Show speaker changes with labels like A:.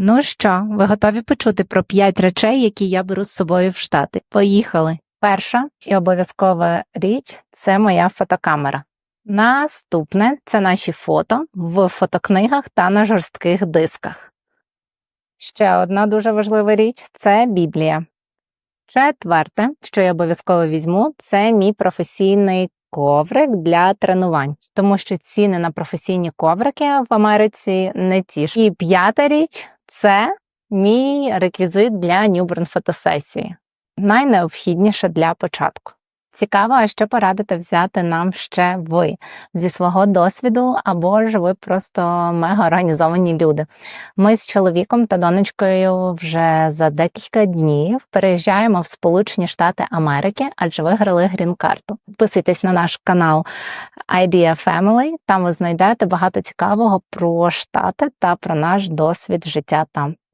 A: Ну що, ви готові почути про п'ять речей, які я беру з собою в Штати? Поїхали. Перша і обов'язкова річ це моя фотокамера. Наступне це наші фото в фотокнигах та на жорстких дисках. Ще одна дуже важлива річ це Біблія. Четверте, що я обов'язково візьму, це мій професійний коврик для тренувань, тому що ціни на професійні коврики в Америці не ті ж. І п'ята річ це мій реквізит для Newborn фотосесії. Найнеобхідніше для початку. Цікаво, а що порадите взяти нам ще ви зі свого досвіду, або ж ви просто мега організовані люди. Ми з чоловіком та донечкою вже за декілька днів переїжджаємо в Сполучені Штати Америки, адже виграли грін-карту. Підписуйтесь на наш канал Idea Family, там ви знайдете багато цікавого про штати та про наш досвід життя там.